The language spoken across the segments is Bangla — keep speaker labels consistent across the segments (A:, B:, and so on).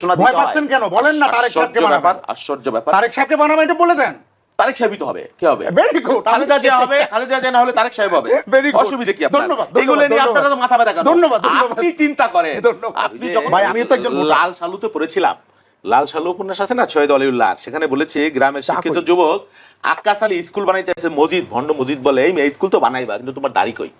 A: ভয় পাচ্ছেন কেন? বলেন না তারেক সাহেবকে
B: ব্যাপার
A: বানাবেন।
B: আশ্চর্য ব্যাপার।
A: তারেক সাহেবকে বানাবো এটা বলে দেন।
B: তারেক সাহেবই তো হবে কি হবে?
A: ভেরি গুড
B: খালেদা জিয়া হবে খালেদা জিয়া না হলে তারেক সাহেব হবে।
A: Very good.
B: অসুবিধা কি আপনার?
A: ধন্যবাদ,
B: এগুলো নিয়ে আপনারা তো মাথা ব্যথা কেন
A: ধন্যবাদ।
B: আপনি চিন্তা করেন। আপনি যখন
A: ভাই, আমিও তো একজন
B: লাল সালুতে পড়েছিলাম। লাল সালু উপন্যাস আছে না ছয় দলিউল্লাহ? সেখানে বলেছে গ্রামের শিক্ষিত যুবক আকাশ আলী স্কুল বানাইতেছে মসজিদ ভণ্ড মসজিদ বলে এই স্কুল তো বানাইবা কিন্তু তোমার দাড়ি কই?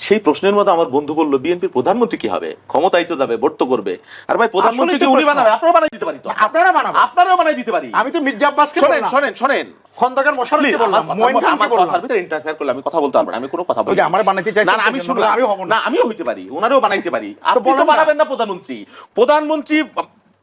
B: সেই প্রশ্নের মতো আমার বন্ধু বলল বিএনপির প্রধানমন্ত্রী কি হবে ক্ষমতায় তো যাবে ভোট তো করবে আর ভাই প্রধানমন্ত্রী উনি বানাবে আপনারা বানাই দিতে পারি তো
A: আপনারা
B: আপনারাও বানাই দিতে পারি
A: আমি তো মির্জা আব্বাসকে
B: শোনেন শোনেন শোনেন
A: খন্দকার
B: Please,
A: বললাম মঈন খানকে বললাম
B: ভিতরে interfere করলে আমি কথা বলতে পারব না, আমি কোনো কথা বলি।
A: আমার বানাইতে চাইছেন
B: না, আমি শুনলাম।
A: আমিও হব না।
B: আমিও হইতে পারি, ওনারাও বানাইতে পারি। তো
A: না।
B: বানাবেন না প্রধানমন্ত্রী। প্রধানমন্ত্রী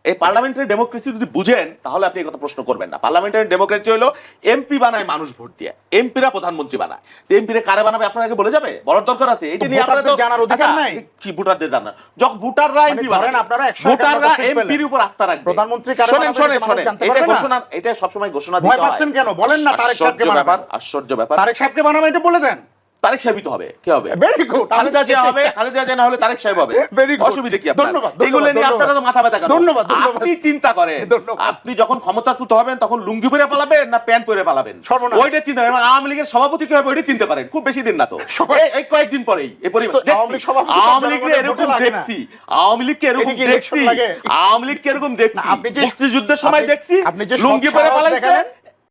B: এই পার্লামেন্টারি ডেমোক্রেসি যদি বুঝেন তাহলে আপনি এই কথা প্রশ্ন করবেন না। পার্লামেন্টারি ডেমোক্রেসি হলো এমপি বানায় মানুষ ভোট দিয়ে। এমপিরা প্রধানমন্ত্রী বানায়। তো এমপিরা কারে বানাবে? আপনার আগে বলে যাবে? বলার দরকার আছে। এটা নিয়ে আপনারা তো
A: জানার অধিকার
B: আচ্ছা,
A: নাই?
B: কি ভোটারদের জানার? যখন ভোটাররা
A: মানে
B: এমপি
A: ধরেন আপনারা 100
B: ভোটাররা এমপির উপর আস্থা রাখবে।
A: প্রধানমন্ত্রী কারে
B: শোনেন শোনেন শোনেন। এটা ঘোষণা এটা সবসময় ঘোষণা দিতে হয় ভয়
A: পাচ্ছেন কেন? বলেন না তারেক সাহেবকে বানাবেন।
B: আশ্চর্য ব্যাপার।
A: তারেক সাহেবকে বানাবো এটা বলে দেন।
B: তারেক সাহেবই তো হবে। কি হবে?
A: ভেরি গুড
B: খালেদা জিয়া হবে খালেদা জিয়া না হলে তারেক সাহেব হবে।
A: Very good.
B: অসুবিধা কি আপনার?
A: ধন্যবাদ,
B: এগুলো নিয়ে আপনারা তো মাথা ব্যথা কেন
A: ধন্যবাদ।
B: আপনি চিন্তা করেন। আপনি যখন ক্ষমতাচ্যুত হবেন তখন লুঙ্গি পরে পালাবেন না প্যান্ট পরে পালাবেন?
A: সর্বনাশ।
B: ওইটা চিন্তা করেন। আওয়ামী লীগের সভাপতি কি হবে ওইটা চিন্তা করেন। খুব বেশি দিন না তো। এই- কয়েকদিন পরেই এই।
A: আওয়ামী লীগ সভাপতি
B: আওয়ামী এরকম
A: লাগে।
B: দেখছি আওয়ামী লীগকে এরকম
A: কি
B: দেখছি।
A: লাগে?
B: আওয়ামী লীগকে এরকম দেখছি।
A: আপনি যে-
B: মুক্তিযুদ্ধের সময় দেখছি।
A: আপনি যে
B: লুঙ্গি পরে
A: সাহস
B: পালাইছে।
A: দেখালেন,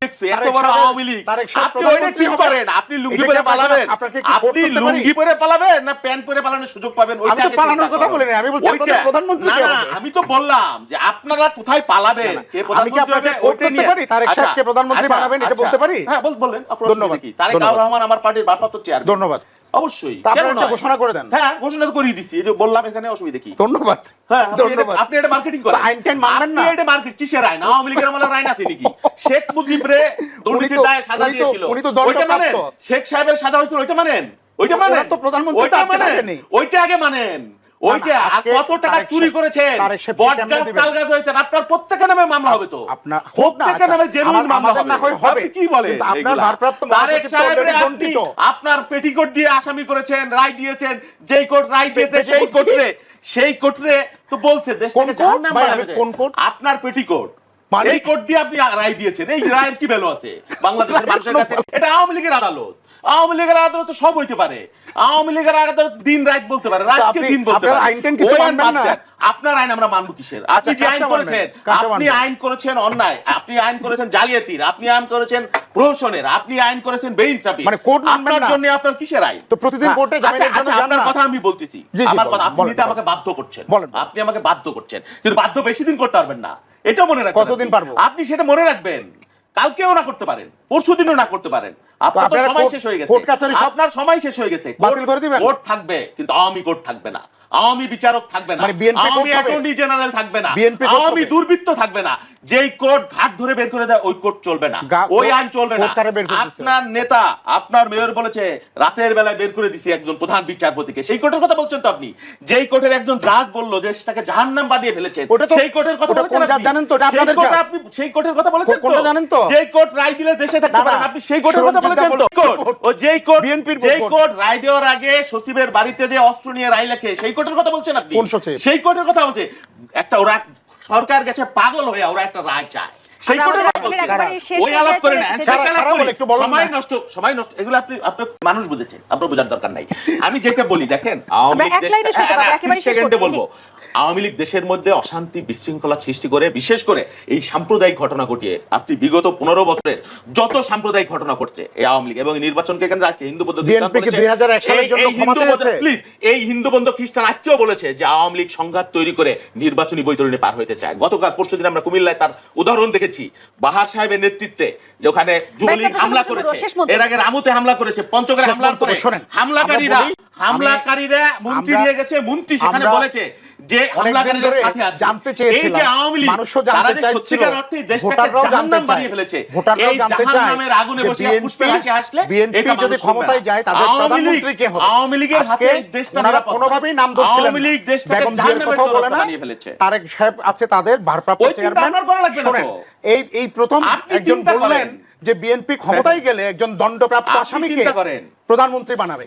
B: দেখছি এত বড় আওয়ামী লীগ। আপনি ওইটা ঠিক করেন আপনি লুঙ্গি পরে পালাবেন।
A: আপনাকে কি ভোট
B: আপনি লুঙ্গি পরে পালাবেন না প্যান্ট পরে পালানোর সুযোগ পাবেন? ওইটা
A: আমি তো পালানোর কথা বলিনি, আমি বলছি আপনাদের প্রধানমন্ত্রী
B: না
A: কে
B: না
A: হবে?
B: আমি তো বললাম যে আপনারা কোথায় পালাবেন? কে প্রধানমন্ত্রী
A: করতে পারি? তারেক
B: আচ্ছা,
A: সাহেবকে প্রধানমন্ত্রী
B: আচ্ছা,
A: বানাবেন, এটা
B: আচ্ছা।
A: বলতে পারি?
B: হ্যাঁ বলেন
A: ধন্যবাদ,
B: তারেক রহমান আমার পার্টির ভারপ্রাপ্ত চেয়ার
A: ধন্যবাদ।
B: অবশ্যই।
A: ঘোষণা করে দেন।
B: হ্যাঁ ঘোষণা তো করিয়ে যে বললাম এখানে অসুবিধা কি?
A: ধন্যবাদ।
B: হ্যাঁ, আপনি এটা-
A: ধন্যবাদ।
B: আপনি এটা মার্কেটিং করেন।
A: আইন টাইন না?
B: এটা মার্কেট কিসের আইন? আওয়ামী লীগের আমলের আইন আছে নাকি? শেখ মুজিব রে দুর্নীতির দায়ে সাজা দিয়েছিল।
A: উনি তো দণ্ডপ্রাপ্ত।
B: শেখ সাহেবের সাজা হয়েছিল ওইটা মানেন? ওইটা মানেন?
A: তো প্রধানমন্ত্রী
B: ওইটা মানেন? ওইটা আগে মানেন। ওইটা কত টাকা চুরি করেছেন আপনার প্রত্যেকের নামে মামলা হবে তো
A: আপনার
B: প্রত্যেকের নামে
A: আচ্ছা,
B: জেনুইন মামলা হবে
A: হবে।
B: কি
A: কিন্তু আপনার ভারপ্রাপ্ত
B: তারেক
A: মহাসচিব তো
B: সাহেব
A: already
B: আপনি আপনার পেটিকোট দিয়ে আসামি করেছেন রায় দিয়েছেন যেই কোর্ট রায় দিয়েছে সেই কোর্টে সেই কোর্টে তো বলছে
A: কোন
B: দেশটাকে? জাহান্নাম।
A: কোন কোর্ট?
B: আপনার পেটিকোট
A: মানে?
B: এই কোর্ট দিয়ে আপনি রায় দিয়েছেন এই রায়ের কি ভ্যালু আছে বাংলাদেশের মানুষের কাছে এটা আওয়ামী লীগের আদালত আওয়ামী লীগের আদালত সব হইতে পারে। আওয়ামী লীগের আদালত দিন রাত বলতে পারে রাতকে দিন বলতে পারে।
A: আইন কিছু মানবেন না?
B: আপনার আইন আমরা মানবো কিসের? আপনি
A: আচ্ছা,
B: যে আইন করেছেন আপনি আইন করেছেন অন্যায় আপনি আইন করেছেন জালিয়াতির আপনি আইন করেছেন প্রহসনের আপনি আইন করেছেন বেইনসাফি
A: মানে কোর্ট
B: আপনার জন্য আপনার কিসের আইন?
A: তো প্রতিদিন
B: হ্যাঁ,
A: কোর্টে জামিনের
B: আচ্ছা,
A: জন্য
B: আচ্ছা, আপনার কথা আমি বলতেছি। আমার কথা আপনি আমাকে বাধ্য করছেন। আপনি আমাকে বাধ্য করছেন। কিন্তু বাধ্য বেশি দিন করতে পারবেন না। এটা মনে রাখবেন
A: কতদিন। পারব?
B: আপনি সেটা মনে রাখবেন। কালকেও না করতে পারেন পরশু দিনও না করতে পারেন। আপনার সময় শেষ হয়ে গেছে। আপনার সময় শেষ হয়ে গেছে।
A: ভোট
B: কোর্ট থাকবে কিন্তু আওয়ামী কোর্ট থাকবে না। আওয়ামী বিচারক থাকবে না
A: মানে
B: আওয়ামী অ্যাটর্নি জেনারেল থাকবে না আওয়ামী দুর্বৃত্ত থাকবে না যেই কোর্ট ঘাট ধরে বের করে দেয় ওই কোর্ট চলবে না ওই আইন চলবে না? আপনার নেতা আপনার মেয়র বলেছে রাতের বেলায় বের করে দিছি একজন প্রধান বিচারপতিকে সেই কোর্টের কথা বলছেন তো আপনি যেই কোর্টের একজন জাজ বলল যে সেটাকে জাহান্নাম বানিয়ে ফেলেছেন সেই কোর্টের কথা বলেছেন?
A: জানেন তো?
B: সেই
A: আপনাদের
B: আপনি সেই কোর্টের কথা বলেছেন
A: জানেন তো?
B: যেই কোর্ট রায় দিলে দেশে থাকতে। পারেন আপনি সেই কোর্টের কথা বলেছেন তো কোর্ট। ও যেই কোর্ট
A: বিএনপির
B: যেই
A: কোর্ট।
B: কোর্ট রায় দেওয়ার আগে সচিবের বাড়িতে যে অস্ত্র নিয়ে রায় লেখে সেই কোর্টের কথা বলছেন আপনি?
A: কোন
B: সেই কোর্টের কথা বলছে একটা ওরা সরকার গেছে পাগল হয়ে ওরা একটা রায় চায়। সেই ওই আলাপ করে না
A: একটু
B: সময় নষ্ট সময় নষ্ট এগুলো আপনি মানুষ বুঝেছেন আপনার বোঝার দরকার নাই। আমি যেটা বলি দেখেন আওয়ামী হ্যাঁ, হ্যাঁ,
C: একেবারে
B: 30
C: শেষ
B: সেকেন্ডে বলব। আওয়ামী লীগ দেশের মধ্যে অশান্তি বিশৃঙ্খলা সৃষ্টি করে বিশেষ করে এই সাম্প্রদায়িক ঘটনা ঘটিয়ে আপনি বিগত পনেরো বছরের যত সাম্প্রদায়িক ঘটনা ঘটছে এই আওয়ামী লীগ এবং নির্বাচনকে কেন্দ্রে আজকে হিন্দু বৌদ্ধ খ্রিস্টান
A: BNP কে
B: বলেছে,
A: 2001 সালের
B: এই-
A: জন্য
B: এই
A: ক্ষমা
B: হিন্দু প্লিজ এই হিন্দু বন্ধু খ্রিস্টান আজকেও বলেছে যে আওয়ামী লীগ সংঘাত তৈরি করে নির্বাচনী বৈতরণী পার হইতে চায়। গতকাল পরশুদিন আমরা কুমিল্লায় তার উদাহরণ দেখেছি। বাহার সাহেবের নেতৃত্বে যে ওখানে যুবলীগ হামলা করেছে। এর আগে রামুতে হামলা করেছে পঞ্চগড়ে হামলা করে।
A: শোনেন।
B: হামলাকারীরা হামলাকারীরা মন্ত্রী নিয়ে গেছে মন্ত্রী সেখানে বলেছে। যে হামলাকারীদের সাথে আছে
A: জানতে
B: এই যে আওয়ামী লীগ
A: মানুষও জানতে চাইছিল,
B: সত্যিকার অর্থে দেশটাকে জাহান্নাম বানিয়ে ফেলেছে
A: ভোটাররাও জানতে চায়
B: আগুনে বসে
A: BNP
B: পুষ্পে হাসি হাসলে
A: BNP যদি ক্ষমতায় যায়, তাদের প্রধানমন্ত্রী কে হবে?
B: আওয়ামী লীগের হাতে দেশটা নিরাপদ
A: কোনোভাবেই নাম ধরছিলেন
B: আওয়ামী লীগ দেশটাকে জাহান্নামের বানিয়ে ফেলেছে।
A: তারেক সাহেব আছে তাদের ভারপ্রাপ্ত চেয়ারম্যান। শোনেন এই এই প্রথম একজন বললেন যে বিএনপি ক্ষমতায় গেলে একজন দণ্ডপ্রাপ্ত
B: আপনি
A: আসামিকে
B: করেন।
A: প্রধানমন্ত্রী বানাবে।